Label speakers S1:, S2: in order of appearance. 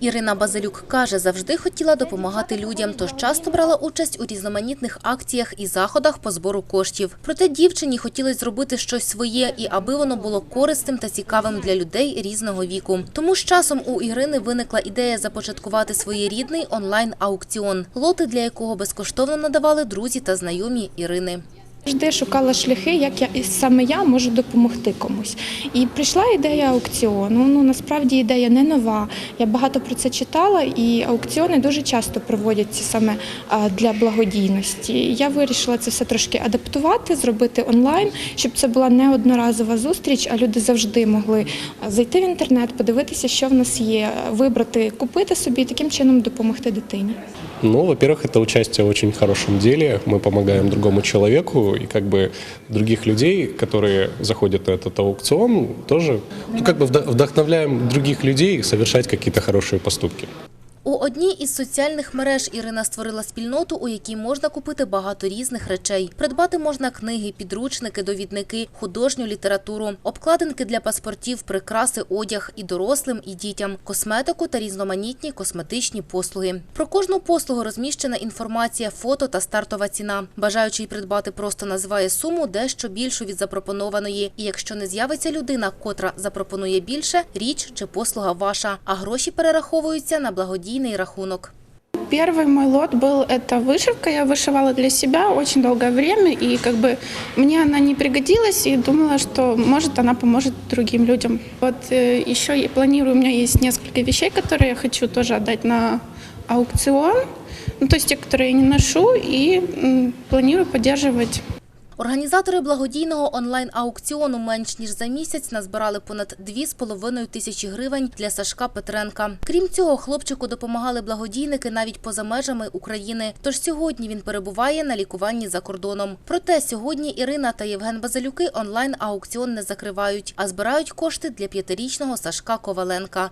S1: Ірина Базилюк каже, завжди хотіла допомагати людям, тож часто брала участь у різноманітних акціях і заходах по збору коштів. Проте дівчині хотілося зробити щось своє, і аби воно було корисним та цікавим для людей різного віку. Тому з часом у Ірини виникла ідея започаткувати своєрідний онлайн-аукціон, лоти для якого безкоштовно надавали друзі та знайомі Ірини.
S2: Завжди шукала шляхи, як я і саме я можу допомогти комусь. І прийшла ідея аукціону. Ну насправді ідея не нова. Я багато про це читала, і аукціони дуже часто проводяться саме а, для благодійності. Я вирішила це все трошки адаптувати, зробити онлайн, щоб це була не одноразова зустріч, а люди завжди могли а, зайти в інтернет, подивитися, що в нас є, вибрати, купити собі і таким чином допомогти дитині.
S3: Ну, во-первых, это участие в очень хорошем деле. Мы помогаем другому человеку, и как бы других людей, которые заходят на этот аукцион, тоже ну, как бы вда- вдохновляем других людей совершать какие-то хорошие поступки.
S1: У одній із соціальних мереж Ірина створила спільноту, у якій можна купити багато різних речей. Придбати можна книги, підручники, довідники, художню літературу, обкладинки для паспортів, прикраси, одяг і дорослим, і дітям, косметику та різноманітні косметичні послуги. Про кожну послугу розміщена інформація, фото та стартова ціна. Бажаючий придбати просто називає суму дещо більшу від запропонованої. І якщо не з'явиться людина, котра запропонує більше, річ чи послуга ваша, а гроші перераховуються на благодійний рахунок.
S4: Первый мой лот был это вышивка. Я вышивала для себя очень долгое время, и как бы мне она не пригодилась, и думала, что может она поможет другим людям. Вот э, еще я планирую, у меня есть несколько вещей, которые я хочу тоже отдать на аукцион. Ну, то есть те, которые я не ношу, и планирую поддерживать
S1: Організатори благодійного онлайн-аукціону менш ніж за місяць назбирали понад 2,5 тисячі гривень для Сашка Петренка. Крім цього, хлопчику допомагали благодійники навіть поза межами України. Тож сьогодні він перебуває на лікуванні за кордоном. Проте сьогодні Ірина та Євген Базилюки онлайн-аукціон не закривають, а збирають кошти для п'ятирічного Сашка Коваленка.